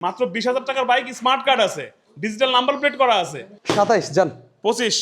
মাত্র বিশ হাজার টাকার বাইক স্মার্ট কার্ড আছে। ডিজিটাল নাম্বার প্লেট করা আছে। সাতাইশ যান পঁচিশ।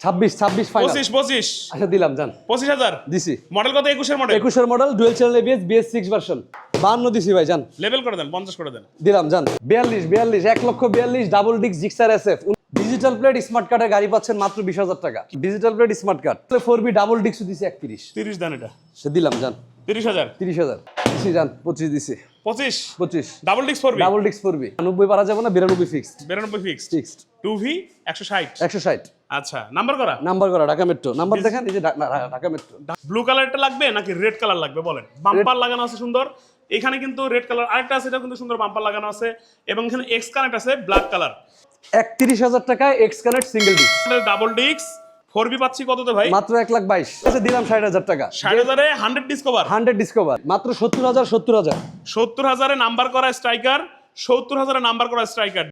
ছাব্বিশ ছাব্বিশ পঁচিশ পঁচিশ। আচ্ছা দিলাম যান পঁচিশ হাজার। দিছি। মডেল কত? একুশের মডেল একুশের model dual channel ABS BS six version বান্ন দিছি ভাই যান লেভেল করে দেন পঞ্চাশ করে দেন। দিলাম যান বিয়াল্লিশ বিয়াল্লিশ এক লক্ষ বিয়াল্লিশ ডাবল ডিক্স Gixxer S F digital plate smart কার্ডের গাড়ি পাচ্ছেন মাত্র বিশ হাজার টাকা। Digital plate smart card four B double ডিক্স দিছি একত্রিশ। তিরিশ দেন এটা। সে দিলাম যান তিরিশ হাজার। তিরিশ হাজার। দিছি যান পঁচিশ দিছি। পঁচিশ। পঁচিশ। ডাবল ডিস্ক ফোর ডাবল ডিক্স ফোর বি নব্বই পারা যাবে না বিরানব্বই ফিক্সড বিরানব্বই ফিক্সড ফিক্সড টু ভি একশো ষাট। একশো ষাট। আচ্ছা নাম্বার করা? নাম্বার করা ঢাকা মেট্রো নাম্বার দেখেন এই যে ঢাকা মেট্রো ব্লু কালারটা লাগবে নাকি রেড কালার লাগবে বলেন? বাম্পার লাগানো আছে সুন্দর। এখানে কিন্তু রেড কালার আরেকটা আছে এটা কিন্তু সুন্দর বাম্পার লাগানো আছে। এবং এখানে এক্স কানেক্ট আছে ব্ল্যাক কালার একত্রিশ হাজার টাকায় এক্স কানেক্ট সিঙ্গেল ডিক্স ডাবল ডিস্ক ফোর বি পাচ্ছি কততে ভাই? মাত্র এক লাখ বাইশ। আচ্ছা দিলাম ষাট হাজার টাকা। ষাট হাজারে হান্ড্রেড ডিসকভার হান্ড্রেড ডিসকভার মাত্র সত্তর হাজার সত্তর হাজার। সত্তর হাজারে নাম্বার করা স্ট্রাইকার সত্তর হাজারে নাম্বার করা স্ট্রাইকার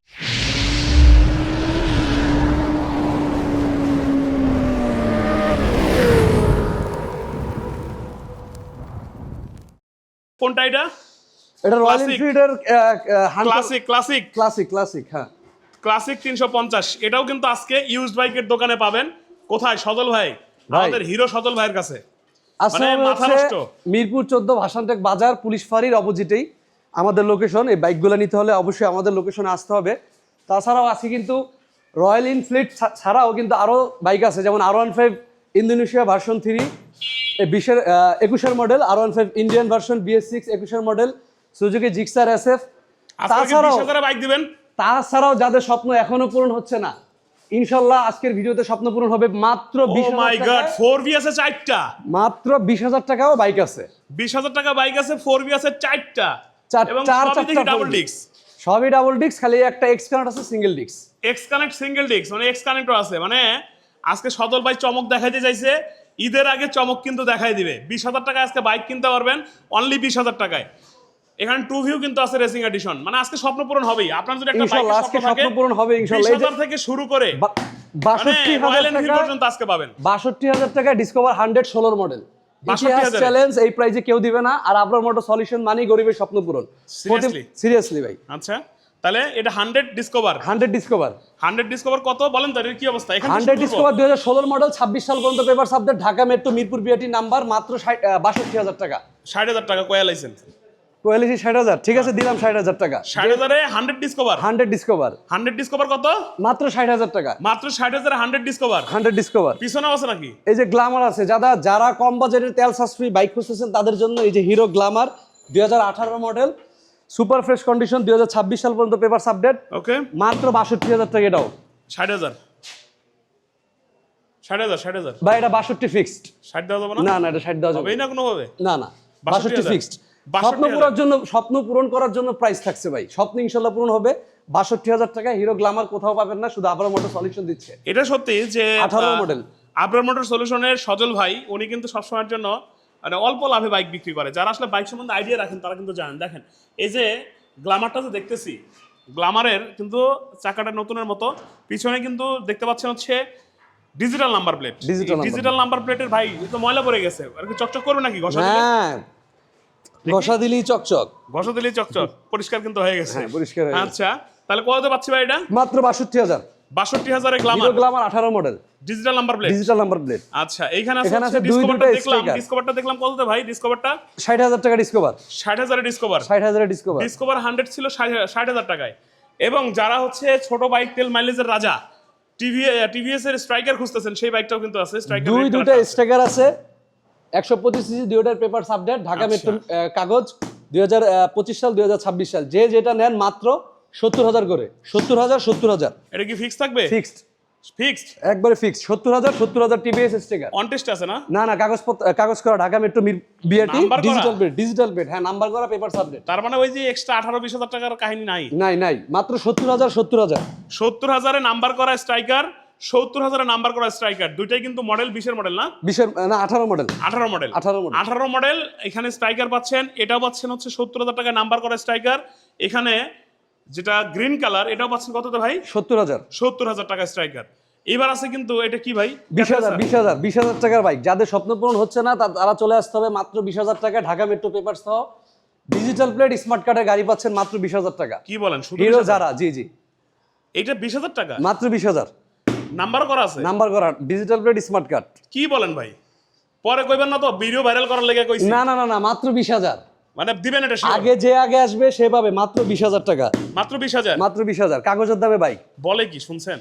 কোনটা এটা? এটা রয়্যাল এনফিল্ডের ক্লাসিক ক্লাসিক ক্লাসিক ক্লাসিক হ্যাঁ। ক্লাসিক তিনশো পঞ্চাশ। এটাও কিন্তু আজকে ইউজড বাইকের দোকানে পাবেন। কোথায় সজল ভাই? আমাদের হিরো সজল ভাইয়ের কাছে। মানে। মিরপুর চোদ্দ ভাসানটেক বাজার পুলিশ ফাঁড়ির অপোজিটেই। আমাদের লোকেশন এই বাইকগুলো নিতে হলে অবশ্যই আমাদের লোকেশনে আসতে হবে। তাছাড়াও আছে কিন্তু রয়্যাল ইনফ্লিট ছাড়াও কিন্তু আরও বাইক আছে যেমন R one five Indonesia version three বিশের একুশের model R one five Indian version BS six একুশের model Suzuki Gixxer S F তাছাড়াও বাইক দিবেন? তাছাড়াও যাদের স্বপ্ন এখনও পূরণ হচ্ছে না ইনশাল্লাহ আজকের ভিডিওতে স্বপ্ন পূরণ হবে মাত্র বিশ মাই গড ফোর বি আছে চারটা। মাত্র বিশ হাজার টাকাও বাইক আছে। বিশ হাজার টাকা বাইক আছে ফোর বি আছে চারটা। চার- চার ডাবল 4B ডিস্ক সবই ডাবল ডিস্ক খালি একটা এক্স কানেক্ট আছে single disc X connect single disc মানে এক্স কানেক্টর আছে। মানে আজকে সদল ভাই চমক দেখাইতে চাইছে ঈদের আগে চমক কিন্তু দেখাই দিবে। বিশ হাজার টাকা আজকে বাইক কিনতে পারবেন অনলি বিশ হাজার টাকায়। এখানে টু ভিউ কিন্তু আছে রেসিং এডিশন মানে আজকে স্বপ্ন পূরণ হবেই। আপনার যদি একটা বাইকের আজকে স্বপ্ন পূরণ হবে 20,000 থেকে শুরু করে বা- মানে টাকা পর্যন্ত আজকে পাবেন। বাষট্টি হাজার টাকা ডিসকভার হান্ড্রেড ষোলোর মডেল 62,000 চ্যালেঞ্জ এই প্রাইজে কেউ দিবে না। আর আপনার মোটর সলিউশন মানেই গরিবের স্বপ্ন পূরণ। সিরিয়াসলি ভাই। আচ্ছা তাহলে এটা hundred Discover hundred Discover hundred Discover কত? বলেন তো এর কি অবস্থা? এখানে হান্ড্রেড ডিসকভার দুই হাজার ষোলোর মডেল ছাব্বিশ সাল পর্যন্ত paper subject Dhaka metro Mirpur বিআটি number মাত্র বাষট্টি হাজার টাকা। ষাট হাজার টাকা কয়া লাইসেন্স কোয়ালিটি ষাট হাজার। ঠিক আছে দিলাম ষাট হাজার টাকা। ষাট হাজারে hundred discover hundred discover hundred discover কত? মাত্র ষাট হাজার টাকা। মাত্র ষাট হাজারে হান্ড্রেড ডিসকভার হান্ড্রেড ডিসকভার পিছনেও আছে নাকি? এই যে গ্লামার আছে যারা যারা কম বাজেটের তেল সাশ্রয়ী বাইক খুঁজতেছেন তাদের জন্য এই যে হিরো গ্লামার দুই হাজার আঠারো মডেল সুপার ফ্রেশ কন্ডিশন দুই হাজার ছাব্বিশ সাল পর্যন্ত পেপার আপডেট ওকে মাত্র বাষট্টি হাজার টাকা এটাও। ষাট হাজার। ষাট হাজার ষাট হাজার। বা এটা বাষট্টি ফিক্সড ষাট দেওয়া যাবে না? না এটা ষাট দেওয়া যাবে না কোনোভাবে? না না বাষট্টি ফিক্সড 62,000 স্বপ্ন পূরণের জন্য স্বপ্ন পূরণ করার জন্য প্রাইস থাকছে ভাই। স্বপ্ন ইনশাল্লাহ পূরণ হবে। বাষট্টি হাজার টাকা হিরো গ্লামার কোথাও পাবেন না শুধু আবার মোটর সলিউশন দিচ্ছে। এটা সত্যি যে 18 মডেল। আবরার মোটর সলিউশনের সজল ভাই উনি কিন্তু সবসময়ের জন্য মানে অল্প লাভে বাইক বিক্রি করে। যারা আসলে বাইক সম্বন্ধে আইডিয়া রাখেন তারা কিন্তু জানেন। দেখেন এই যে গ্লামারটা যে দেখতেছি গ্লামারের কিন্তু চাকাটা নতুনের মতো। পিছনে কিন্তু দেখতে পাচ্ছেন হচ্ছে digital number plate digital number প্লেটের ভাই তো ময়লা পড়ে গেছে। আর কি চকচক করবে নাকি ঘষা হ্যাঁ ঘষা দিলেই চকচক। ঘষা দিলেই চকচক। পরিষ্কার কিন্তু হয়ে গেছে। হ্যাঁ, পরিষ্কার আচ্ছা তাহলে কততে পাচ্ছি ভাই এটা? মাত্র বাষট্টি হাজার। বাষট্টি হাজারে গ্লামার গ্লামার আঠারো model digital number plate digital number plate আচ্ছা এইখানে আছে এখানে আছে ডিসকভারটা দেখলাম। ডিসকভারটা দেখলাম কততে ভাই ডিসকভারটা ষাট হাজার টাকা ডিসকভার ষাট হাজারে ডিসকভার ষাট হাজারের ডিসকভার ডিসকভার হান্ড্রেড ছিল ষাট হাজার টাকায়। এবং যারা হচ্ছে ছোট বাইক তেল মাইলেজের রাজা টিভি টিভিএস এর স্ট্রাইকার খুঁজতেছেন সেই বাইকটাও কিন্তু আছে। স্ট্রাইকার দুই দুটো স্ট্রাইকার আছে। একশো পঁচিশ সিসি দুইটার পেপার আপডেট ঢাকা আচ্ছা। মেট্রো কাগজ দুই হাজার পঁচিশ সাল দুই হাজার ছাব্বিশ সাল। যে যেটা নেন মাত্র সত্তর হাজার করে। সত্তর হাজার সত্তর হাজার। এটা কি ফিক্স থাকবে? ফিক্সড ফিক্সড একবারে ফিক্সড সত্তর হাজার সত্তর হাজার টিভিএস স্টেকার অন টেস্ট আছে না? না না কাগজপত্র কাগজ করা ঢাকা মেট্রো বিআরটি ডিজিটাল পেড ডিজিটাল পেড হ্যাঁ নাম্বার করা পেপার আপডেট তার মানে ওই যে এক্সট্রা আঠারো বিশ হাজার টাকার কাহিনী নাই? নাই নাই। মাত্র সত্তর হাজার সত্তর হাজার। সত্তর হাজারে নাম্বার করা স্ট্রাইকার সত্তর হাজারে নাম্বার করা স্ট্রাইকার। দুইটাই কিন্তু মডেল বিশের মডেল না? বিশের না আঠারো মডেল আঠারো মডেল আঠারো মডেল আঠারো মডেল এখানে স্ট্রাইকার পাচ্ছেন এটাও পাচ্ছেন হচ্ছে সত্তর হাজার টাকা নাম্বার করা স্ট্রাইকার। এখানে যেটা গ্রিন কালার এটাও পাচ্ছেন কততে ভাই? সত্তর হাজার। সত্তর হাজার টাকা স্ট্রাইকার। এবার আছে কিন্তু এটা কি ভাই? বিশ হাজার বিশ হাজার বিশ হাজার টাকার বাইক। যাদের স্বপ্ন পূরণ হচ্ছে না তারা চলে আসতে হবে মাত্র বিশ হাজার টাকা ঢাকা মেট্রো পেপার সহ ডিজিটাল প্লেট স্মার্ট কার্ডের গাড়ি পাচ্ছেন মাত্র বিশ হাজার টাকা। কি বলেন? শুধু যারা জি জি। এইটা বিশ হাজার টাকা? মাত্র বিশ হাজার। নাম্বার করা আছে? নাম্বার করা ডিজিটাল প্লেট স্মার্ট কার্ড কি বলেন ভাই? পরে কইবেন না তো ভিডিও ভাইরাল করার লেগে কইছি। না না না না মাত্র বিশ হাজার। মানে দিবেন এটা? আগে যে আগে আসবে সে পাবে মাত্র বিশ হাজার টাকা। মাত্র বিশ হাজার? মাত্র বিশ হাজার। কাগজের দামে বাইক বলে কি শুনছেন?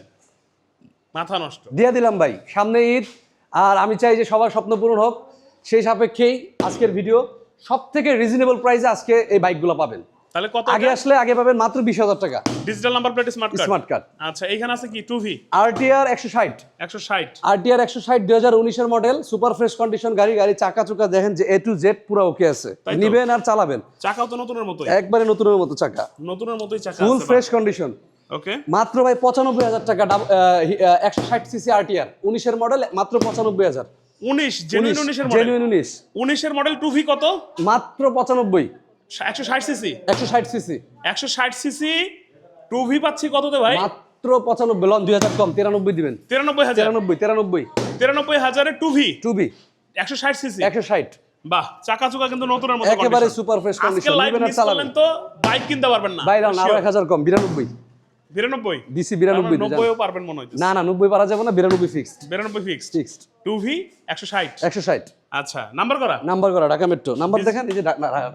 মাথা নষ্ট। দিয়ে দিলাম ভাই সামনে ঈদ। আর আমি চাই যে সবার স্বপ্ন পূরণ হোক। সেই সাপেক্ষেই আজকের ভিডিও সব থেকে রিজনেবল প্রাইসে আজকে এই বাইকগুলো পাবেন। তাহলে কত আগে আসলে আগে পাবেন মাত্র বিশ হাজার টাকা। Digital number plate smart card smart card আচ্ছা এখানে আছে কি? মডেল সুপার ফ্রেশ কন্ডিশন গাড়ি গাড়ি চাকা চুকা দেখেন যে এ টু জেড পুরো ওকে আছে। নিবেন আর চালাবেন। চাকাও তো নতুনের মতোই। একবারে নতুনের মতো চাকা। নতুনের মতোই চাকা ফুল ফ্রেশ কন্ডিশন ওকে মাত্র ভাই পঁচানব্বই হাজার টাকা একশো ষাট সিসি আরটিআর উনিশের মডেল মাত্র পঁচানব্বই হাজার। উনিশ জেনুইন উনিশের মডেল জেনুইন উনিশ। উনিশের মডেল টু ভি কত? মাত্র পঁচানব্বই। একশো ষাট সিসি একশো ষাট সিসি একশো ষাট সিসি টু ভি পাচ্ছি কততে ভাই? মাত্র পঁচানব্বই লন দুই হাজার কম তিরানব্বই দিবেন। তিরানব্বই হাজার? তিরানব্বই তিরানব্বই। তিরানব্বই হাজারে টু ভি টু ভি একশো ষাট সিসি একশো ষাট। বাহ চাকা চুকা কিন্তু নতুনের মতো একেবারে। সুপার ফ্রেশ আজকে কন্ডিশন লাইভ নিবেন আর মিস করলেন তো বাইক কিনতে পারবেন না। ভাই এক হাজার কম বিরানব্বই। বিরানব্বই? দিছি বিরানব্বই নব্বইও পারবেন মনে হইতেছে। না না নব্বই পারা যাবে না বিরানব্বই ফিক্সড বিরানব্বই ফিক্সড ফিক্সড টু ভি একশো ষাট? একশো ষাট। আচ্ছা নাম্বার করা? নাম্বার করা ঢাকা মেট্রো নাম্বার দেখেন এই যে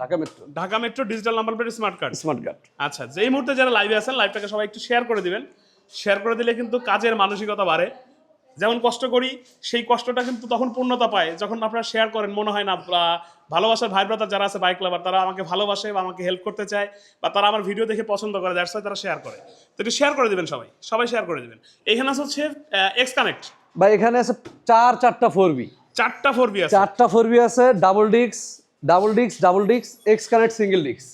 Dhaka metro Dhaka metro digital number plate smart card smart card আচ্ছা যেই মুহূর্তে যারা লাইভে আছেন লাইভটাকে সবাই একটু শেয়ার করে দিবেন। শেয়ার করে দিলে কিন্তু কাজের মানসিকতা বাড়ে। যেমন কষ্ট করি সেই কষ্টটা কিন্তু তখন পূর্ণতা পায়। যখন আপনারা শেয়ার করেন মনে হয় না ভালোবাসার ভাই ব্রাদার যারা আছে বাইক লাভার তারা আমাকে ভালোবাসে বা আমাকে হেল্প করতে চায় বা তারা আমার ভিডিও দেখে পছন্দ করে দ্যাটস তারা শেয়ার করে। তো একটু শেয়ার করে দিবেন সবাই সবাই শেয়ার করে দিবেন। এখানে আছে হচ্ছে এক্স কানেক্ট বা এখানে আছে চার চারটা ফোর বি চারটা ফোর বি আছে। চারটা ফোর বি আছে ডাবল ডিক্স ডাবল ডিক্স ডাবল ডিক্স এক্স কানেক্ট সিঙ্গেল ডিক্স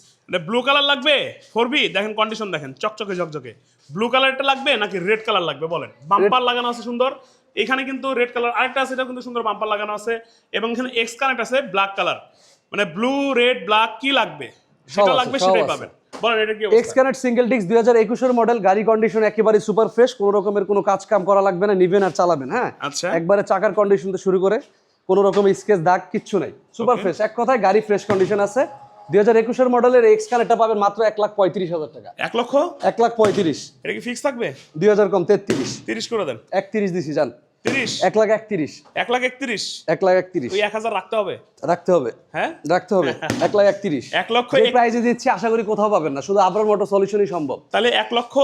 ব্লু কালার লাগবে? ফোর বি দেখেন কন্ডিশন দেখেন চকচকে ঝকঝকে। ব্লু কালারটা লাগবে নাকি রেড কালার লাগবে বলেন? বাম্পার লাগানো আছে সুন্দর। এখানে কিন্তু রেড কালার আরেকটা আছে এটা কিন্তু সুন্দর বাম্পার লাগানো আছে। এবং এখানে এক্স কানেক্ট আছে ব্ল্যাক কালার মানে ব্লু রেড ব্ল্যাক কি লাগবে? আছে, লাগবে সেটাই পাবেন। বলেন এটা কি এক্স কানেক্ট সিঙ্গেল ডিক্স দুই হাজার একুশের মডেল গাড়ি কন্ডিশন একেবারে সুপার ফ্রেশ কোনো রকমের কোনো কাজ কাম করা লাগবে না নিবেন আর চালাবেন হ্যাঁ? আচ্ছা। একবারে চাকার কন্ডিশন থেকে শুরু করে কোনো রকম স্কেচ দাগ কিচ্ছু নাই। সুপার ফ্রেশ এক কথায় গাড়ি ফ্রেশ কন্ডিশন আছে। দুই হাজার একুশের মডেলের এক্স কানেক্টটা পাবেন মাত্র এক লাখ পঁয়ত্রিশ হাজার টাকা। এক লক্ষ? এক লাখ পঁয়ত্রিশ। এটা কি ফিক্স থাকবে? দুই হাজার কম তেত্রিশ। তিরিশ করে দেন। একত্রিশ দিছি যান তিরিশ? এক লাখ একত্রিশ। এক লাখ একত্রিশ? এক লাখ একত্রিশ। ওই এক হাজার রাখতে হবে। রাখতে হবে। হ্যাঁ? রাখতে হবে। এক লাখ একত্রিশ। এক লক্ষ প্রাইজে দিচ্ছি আশা করি কোথাও পাবেন না। শুধু আবার মোটর সলিউশনই সম্ভব। তাহলে এক লক্ষ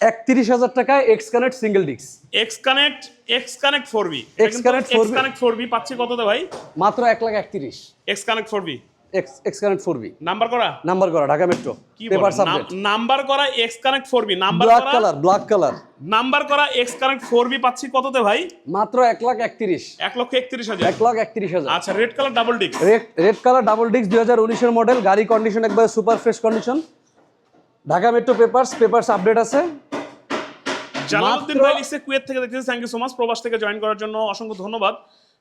একত্রিশ হাজার টাকায় এক্স কানেক্ট সিঙ্গেল ডিক্স X connect X connect four B X Connect 4B X connect four B পাচ্ছি কততে ভাই? মাত্র এক লাখ একত্রিশ। X connect four B X X connect four B number করা? নাম্বার করা Dhaka metro paper subject number করা X connect four B number black colour black colour number করা এক্স কানেক্ট ফোর বি পাচ্ছি কততে ভাই? মাত্র এক লাখ একত্রিশ। এক লক্ষ একত্রিশ হাজার। এক লাখ একত্রিশ হাজার। আচ্ছা red colour double disc red red colour double disc দুই হাজার উনিশের মডেল গাড়ি কন্ডিশন একবার super fresh condition Dhaka metro papers papers update আছে। জালালউদ্দিন মাত্র- ভাই লিখছে কুয়েত থেকে দেখতেছি। থ্যাংক ইউ সো মাচ প্রবাস থেকে জয়েন করার জন্য অসংখ্য ধন্যবাদ।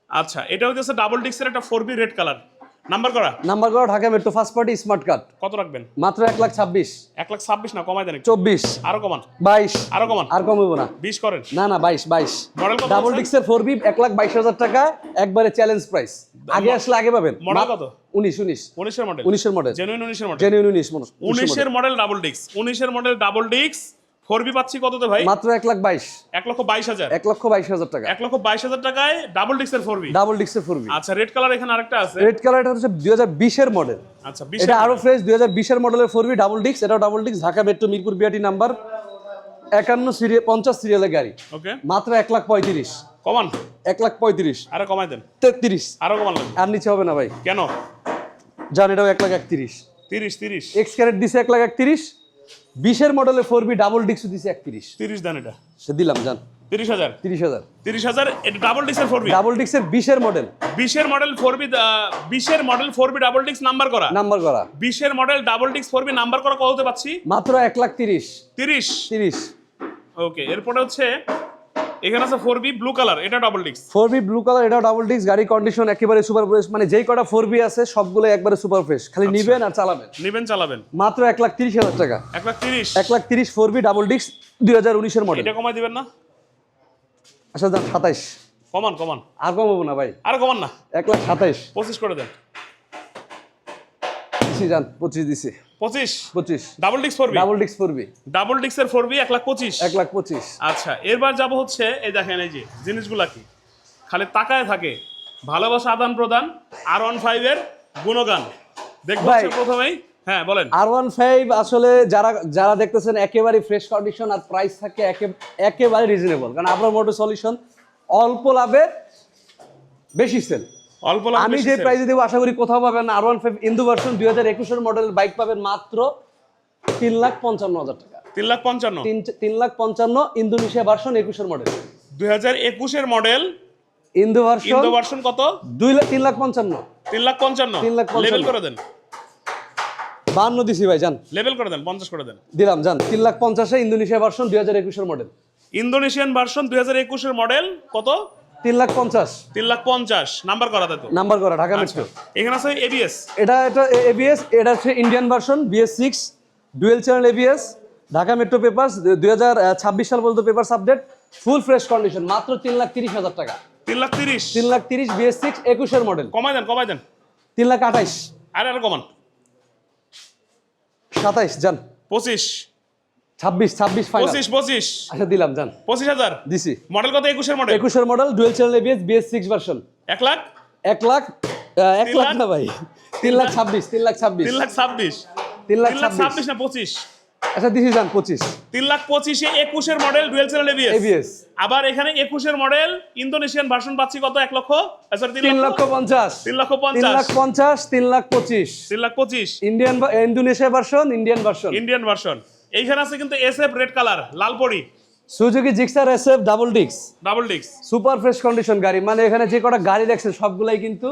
আচ্ছা এটা হচ্ছে ডাবল ডিক্সের একটা four B red colour number করা? নাম্বার করা Dhaka metro first party smart card কত রাখবেন? মাত্র এক লাখ ছাব্বিশ। এক লাখ ছাব্বিশ না কমাই দেন চব্বিশ। আরও কমান। বাইশ। আরও কমান। আর কমবো না। বিশ করেন। না না বাইশ বাইশ। ডাবল? ডিক্সের ফোর বি এক লাখ বাইশ হাজার টাকা একবারে চ্যালেঞ্জ প্রাইস আগে আসলে আগে পাবেন। মডেল কত? উনিশ উনিশ। উনিশের মডেল উনিশের মডেল জেনুইন উনিশের মডেল জেনুইন উনিশ উনিশের মডেল ডাবল ডিক্স উনিশের মডেল ডাবল ডিক্স ফোর বি পাচ্ছি কততে ভাই? মাত্র এক লাখ বাইশ। এক লক্ষ বাইশ হাজার। এক লক্ষ বাইশ হাজার টাকা। এক লক্ষ বাইশ হাজার টাকায় ডাবল ডিক্সের ফোর বি ডাবল ডিক্সের ফোর বি আচ্ছা রেড কালার এখানে আরেকটা আছে। রেড কালারটা হচ্ছে দুই হাজার বিশের মডেল আচ্ছা এটা আরও ফ্রেশ দুই হাজার বিশের মডেলের ফোর বি ডাবল ডিক্স এটাও ডাবল ডিক্স Dhaka metro Mirpur BRT number একান্ন সিরিয়াল পঞ্চাশ সিরিয়ালের গাড়ি। ওকে মাত্র এক লাখ পঁয়ত্রিশ। কমান। এক লাখ পঁয়ত্রিশ। আরও কমাই দেন। তেত্রিশ। আরও কমান আর নিচে হবে না ভাই। কেন? জান এটাও এক লাখ একত্রিশ। তিরিশ তিরিশ। এক্স ক্যারেট দিছে এক লাখ একত্রিশ। বিশের মডেলে ফোর বি ডাবল ডিক্স দিছে একত্রিশ। তিরিশ দেন এটা। সে দিলাম জান। তিরিশ হাজার? তিরিশ হাজার। তিরিশ হাজার এটা ডাবল ডিক্সের ফোর বি ডাবল ডিক্সের বিশের মডেল বিশের মডেল ফোর বি বিশের মডেল ফোর বি ডাবল ডিক্স নাম্বার করা। নাম্বার করা। বিশের মডেল ডাবল ডিক্স ফোর বি নাম্বার করা কত হতে পাচ্ছি মাত্র এক লাখ তিরিশ। তিরিশ। তিরিশ। ওকে এরপরে হচ্ছে এখানে আছে ফোর বি ব্লু কালার এটা ডাবল ডিক্স ফোর বি ব্লু কালার এটাও ডাবল ডিস্ক গাড়ি কন্ডিশন একেবারে সুপার ফ্রেশ মানে যেই কটা ফোর বি আছে সবগুলো একবারে সুপার ফ্রেশ খালি আচ্ছা। নিবেন আর চালাবেন। নিবেন চালাবেন। মাত্র এক লাখ তিরিশ হাজার টাকা। এক লাখ তিরিশ? এক লাখ তিরিশ ফোর বি ডাবল ডিস্ক দুই হাজার উনিশের মডেল এটা কমাই দিবেন না? আচ্ছা যান সাতাইশ। কমান কমান। আর কম হব না ভাই। আর কমান না। এক লাখ সাতাইশ। পঁচিশ করে দেন। দিচ্ছি যান পঁচিশ দিছি। পঁচিশ? পঁচিশ। ডাবল ডিক্স ফোর বি ডাবল ডিস্ক পড়বি ডাবল ডিক্সের ফোর বি এক লাখ পঁচিশ? এক লাখ পঁচিশ। আচ্ছা এরবার যাব হচ্ছে এই দেখেন এই যে জিনিসগুলা কি? খালি তাকায় থাকে। ভালোবাসা আদান প্রদান আর ওয়ান ফাইভের গুণগান। দেখব। প্রথমেই। হ্যাঁ বলেন। আর ওয়ান ফাইভ আসলে যারা যারা দেখতেছেন একেবারে ফ্রেশ কন্ডিশন আর প্রাইস থাকে একে- একেবারে রিজনেবল কারণ আপনার মোটর সলিউশন অল্প লাভে বেশি সেল অল্প আমি যে। প্রাইসে দেবো আশা করি কোথাও পাবেন R one five Indo version দুই হাজার একুশের মডেল বাইক পাবেন মাত্র তিন লাখ পঞ্চান্ন হাজার টাকা। তিন লাখ পঞ্চান্ন। তিন লাখ পঞ্চান্ন ইন্দোনেশিয়া ভার্সন একুশের মডেল দুই হাজার একুশের model Indo version Indo version কত? দুই লাখ তিন লাখ পঞ্চান্ন। তিন লাখ পঞ্চান্ন। তিন লাখ। লেভেল করে দেন। বান্ন দিছি ভাই যান। লেভেল করে দেন পঞ্চাশ করে দেন। দিলাম যান। তিন লাখ পঞ্চাশে ইন্দোনেশিয়া ভার্সন দুই হাজার একুশের মডেল ইন্দোনেশিয়ান ভার্সন দুই হাজার একুশের মডেল কত? তিন লাখ পঞ্চাশ। তিন লাখ পঞ্চাশ নাম্বার করা তো। নাম্বার করা ঢাকা আচ্ছা মেট্রো। এখানে আছে এবিএস এটা এটা এবিএস এটা হচ্ছে Indian version BS six dual channel ABS Dhaka metro papers দুই সাল পর্যন্ত papers update full fresh condition মাত্র তিন লাখ তিরিশ হাজার টাকা। তিন লাখ তিরিশ। তিন লাখ তিরিশ বিএস সিক্স একুশের মডেল কমাই দেন কমাই দেন। তিন লাখ আঠাইশ। আর আর কমান। সাতাইশ যান। পঁচিশ। ছাব্বিশ ছাব্বিশ ফাইনাল পঁচিশ পঁচিশ আচ্ছা দিলাম যান পঁচিশ হাজার দিছি মডেল কত একুশের মডেল একুশের model dual channel ABS BS six version এক লাখ এক লাখ এক লাখ? না ভাই তিন লাখ ছাব্বিশ তিন লাখ ছাব্বিশ তিন লাখ ছাব্বিশ তিন লাখ ছাব্বিশ না পঁচিশ আচ্ছা দিছি যান পঁচিশ তিন লাখ পঁচিশে একুশের model dual channel ABS ABS আবার এখানে একুশের মডেল ইন্দোনেশিয়ান ভার্সন পাচ্ছি কত এক লক্ষ তিন লক্ষ পঞ্চাশ তিন লক্ষ পঞ্চাশ লাখ পঞ্চাশ তিন লাখ পঁচিশ তিন লাখ পঁচিশ Indian Indonesia version Indian version Indian version এইখানে আছে কিন্তু এস এফ রেড কালার লাল পরি। সুজুকি জিক্সার এসএফ ডাবল ডিক্স ডাবল ডিক্স সুপার ফ্রেশ কন্ডিশন গাড়ি। মানে এখানে যে কটা গাড়ি দেখছেন সবগুলাই কিন্তু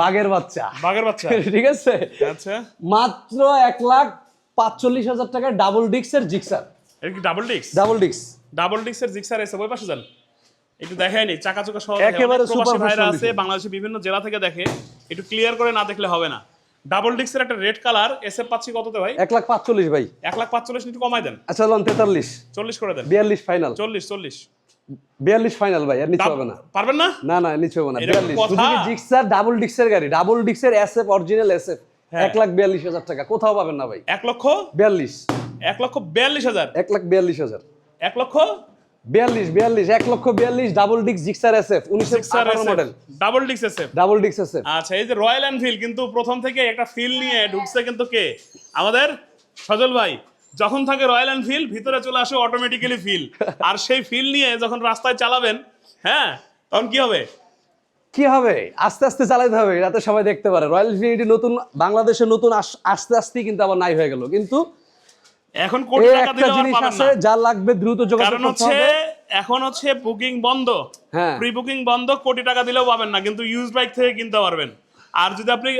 বাঘের বাচ্চা। বাঘের বাচ্চা। ঠিক আছে? আচ্ছা। মাত্র এক লাখ পাঁচচল্লিশ হাজার টাকা ডাবল ডিক্সের জিক্সার এটা কি ডাবল ডিক্স ডাবল ডিক্স ডাবল ডিক্সের জিক্সার এসে ওই পাশে যান। একটু দেখায়নি চাকা চোকা সহ একেবারে super ভাইরা আছে বাংলাদেশের বিভিন্ন জেলা থেকে দেখে। একটু ক্লিয়ার করে না দেখলে হবে না। ডাবল ডিক্সের একটা রেড কালার এসে পাচ্ছি কততে ভাই? এক লাখ পাঁচচল্লিশ ভাই। এক লাখ পাঁচচল্লিশ একটু কমাই দেন। আচ্ছা লন তেতাল্লিশ। চল্লিশ করে দেন। বিয়াল্লিশ ফাইনাল চল্লিশ চল্লিশ। বিয়াল্লিশ ফাইনাল ভাই আর নিচে হবে না। পারবেন না? না না নিচে হবে না বিয়াল্লিশ। জিক্সার ডাবল ডিক্সের গাড়ি? ডাবল ডিক্সের এসএফ অরিজিনাল এসএফ। এক লাখ বিয়াল্লিশ হাজার টাকা কোথাও পাবেন না ভাই। এক লক্ষ? বিয়াল্লিশ। এক লক্ষ বিয়াল্লিশ হাজার। এক লাখ বিয়াল্লিশ হাজার। এক লক্ষ? বিয়াল্লিশ বিয়াল্লিশ এক লক্ষ বিয়াল্লিশ ডাবল ডিক্স জিক্সার এসএফ উনিশশো আঠারো মডেল ডাবল ডিক্স এসে ডাবল ডিক্স এসএফ আচ্ছা এই যে রয়্যাল এনফিল্ড কিন্তু প্রথম থেকে একটা ফিল নিয়ে ঢুকছে কিন্তু কে? আমাদের সজল ভাই। যখন থাকে রয়্যাল এনফিল্ড ভিতরে চলে আসে অটোমেটিক্যালি ফিল আর সেই ফিল নিয়ে যখন রাস্তায় চালাবেন হ্যাঁ তখন কি হবে? কি হবে? আস্তে আস্তে চালাতে হবে যাতে সবাই দেখতে পারে। রয়্যাল ইনফিনিটি নতুন বাংলাদেশে নতুন আস্তে আস্তে কিন্তু আবার নাই হয়ে গেল। কিন্তু এখন কোটি টাকা দিলে জিনিস আছে যা লাগবে দ্রুত যোগাযোগ কারণ হচ্ছে এখন হচ্ছে বুকিং বন্ধ। হ্যাঁ। প্রি বুকিং বন্ধ কোটি টাকা দিলেও পাবেন না কিন্তু ইউজ বাইক থেকে কিনতে পারবেন। আর যদি আপনি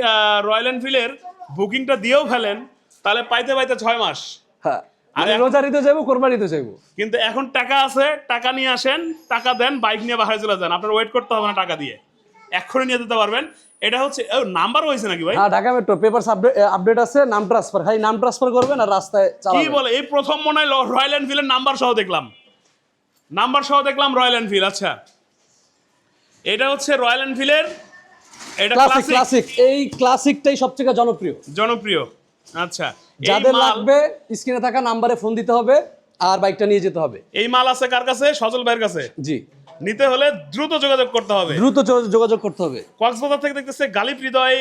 রয়্যাল এনফিল্ডের বুকিংটা দিয়েও ফেলেন তাহলে পাইতে পাইতে ছয় মাস। হ্যাঁ। আর মানে রোজারিতে যাব কোরবানিতে যাব কিন্তু এখন টাকা আছে টাকা নিয়ে আসেন টাকা দেন বাইক নিয়ে বাসায় চলে যান। আপনার ওয়েট করতে হবে না টাকা দিয়ে। এক্ষুনি নিয়ে যেতে পারবেন। এটা হচ্ছে নাম্বার হয়েছে নাকি ভাই? হ্যাঁ ঢাকা মেট্রো পেপার আপডেট আছে নাম ট্রান্সফার খালি নাম ট্রান্সফার করবেন আর রাস্তায় কি বলে? এই প্রথম মনে হয় রয়্যাল এনফিল্ডের নাম্বার সহ দেখলাম। নাম্বার সহ দেখলাম রয়্যাল এনফিল্ড আচ্ছা। এটা হচ্ছে রয়্যাল এনফিল্ডের এটা ক্লাসিক ক্লাসিক ক্লাসিক এই ক্লাসিকটাই সবথেকে জনপ্রিয়। জনপ্রিয়। আচ্ছা। যাদের লাগবে স্ক্রিনে থাকা নাম্বারে ফোন দিতে হবে আর বাইকটা নিয়ে যেতে হবে। এই মাল আছে কার কাছে? সজল ভাইয়ের কাছে? জি। নিতে হলে দ্রুত যোগাযোগ করতে হবে। দ্রুত যোগাযোগ করতে হবে। কক্সবাজার থেকে দেখতেছে গালিব হৃদয়